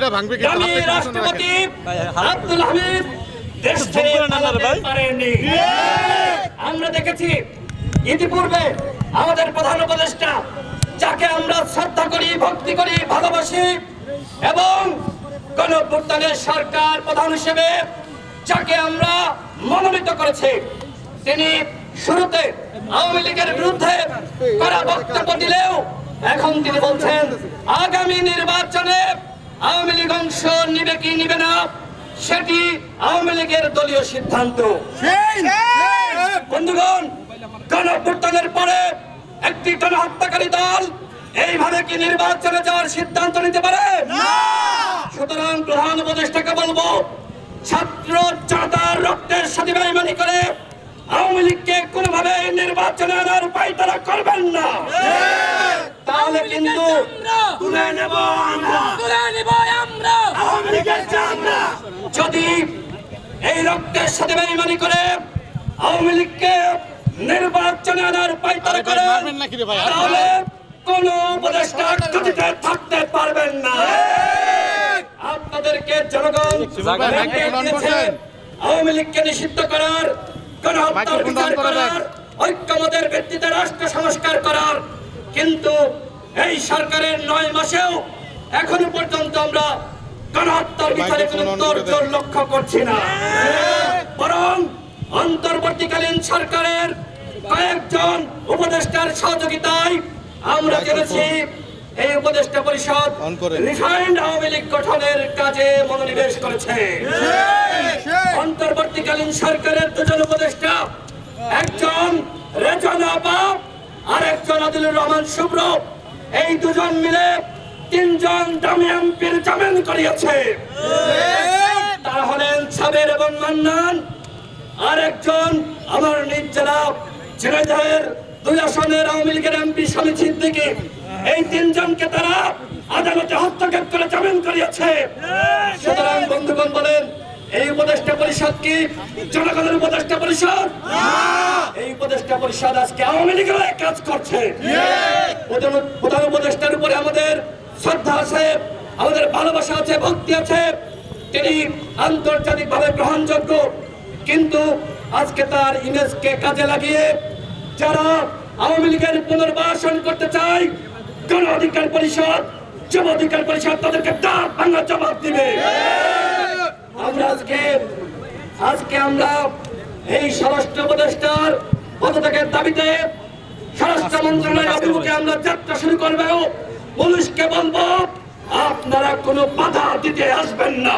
খুঁটিটা ভাঙবে কিছু না রাষ্ট্রপতি আব্দুল হামিদ দেশ ছেড়ে পারেননি। আমরা দেখেছি ইতিপূর্বে আমাদের প্রধান উপদেষ্টা যাকে আমরা শ্রদ্ধা করি ভক্তি করি ভালোবাসি এবং গণভুত্থানের সরকার প্রধান হিসেবে যাকে আমরা মনোনীত করেছি তিনি শুরুতে আওয়ামী লীগের বিরুদ্ধে করা বক্তব্য দিলেও এখন তিনি বলছেন আগামী নির্বাচনে আওয়ামী লীগ অংশ নিবে কি নিবে না সেটি আওয়ামী লীগের দলীয় সিদ্ধান্ত। বন্ধুগণ গণঅভ্যুত্থানের পরে একটি গণহত্যাকারী দল এইভাবে কি নির্বাচনে যাওয়ার সিদ্ধান্ত নিতে পারে? সুতরাং প্রধান উপদেষ্টাকে বলব ছাত্র চাঁদার রক্তের সাথে বেইমানি করে আওয়ামী লীগকে কোনোভাবে নির্বাচনে আনার উপায় তারা করবেন না। তাহলে কিন্তু তুলে নেব আমরা। তুলে নেব আমরা। আওয়ামী লীগের চামড়া। যদি এই রক্তের সাথে বেইমানি করে আওয়ামী লীগকে নির্বাচনে আনার পাইতারা করে মারবেন নাকি রে ভাই? তাহলে কোন উপদেষ্টা গতিতে থাকতে পারবেন না। আপনাদেরকে জনগণ আওয়ামী লীগকে নিষিদ্ধ করার গণহত্যার মাইক্রোফোন বিচার করার ঐক্যমতের ভিত্তিতে রাষ্ট্র সংস্কার করার কিন্তু এই সরকারের নয় মাসেও এখনও পর্যন্ত আমরা গণহত্যার বিচারে কোনো লক্ষ্য করছি না। বরং অন্তর্বর্তীকালীন সরকারের কয়েকজন উপদেষ্টার সহযোগিতায় আমরা জেনেছি এই উপদেষ্টা পরিষদ রিফাইন্ড আওয়ামী লীগ গঠনের কাজে মনোনিবেশ করেছে। অন্তর্বর্তীকালীন সরকারের দুজন উপদেষ্টা একজন রেজনা বাপ আর একজন আদিলুর রহমান শুভ্র। এই দুজন মিলে তিনজন দামি এমপির জামিন করিয়েছে। তারা হলেন সাবের এবং মান্নান। আর একজন আমার নিজ জেলা ঝিনাইদহের দুই আসনের আওয়ামী লীগের এমপি স্বামী সিদ্দিকী। এই তিনজনকে তারা আদালতে হস্তক্ষেপ করে জামিন করিয়েছে। সুতরাং বন্ধুগণ বলেন, এই উপদেষ্টা পরিষদ কি জনগণের উপদেষ্টা পরিষদ? উপদেষ্টা পরিষদ আজকে আওয়ামী লীগের কাজ করছে। প্রধান- প্রধান উপদেষ্টার উপরে আমাদের শ্রদ্ধা আছে আমাদের ভালোবাসা আছে ভক্তি আছে। তিনি আন্তর্জাতিকভাবে গ্রহণযোগ্য। কিন্তু আজকে তার ইমেজকে কাজে লাগিয়ে যারা আওয়ামী লীগের পুনর্বাসন করতে চায় গণ অধিকার পরিষদ যুব অধিকার পরিষদ তাদেরকে দাঁত ভাঙা জবাব দিবে। আমরা আজকে আজকে আমরা এই স্বরাষ্ট্র উপদেষ্টার পদত্যাগের দাবিতে স্বরাষ্ট্র মন্ত্রণালয়ের অভিমুখে আমরা যাত্রা শুরু করবে পুলিশকে বলব, আপনারা কোনো বাধা দিতে আসবেন না।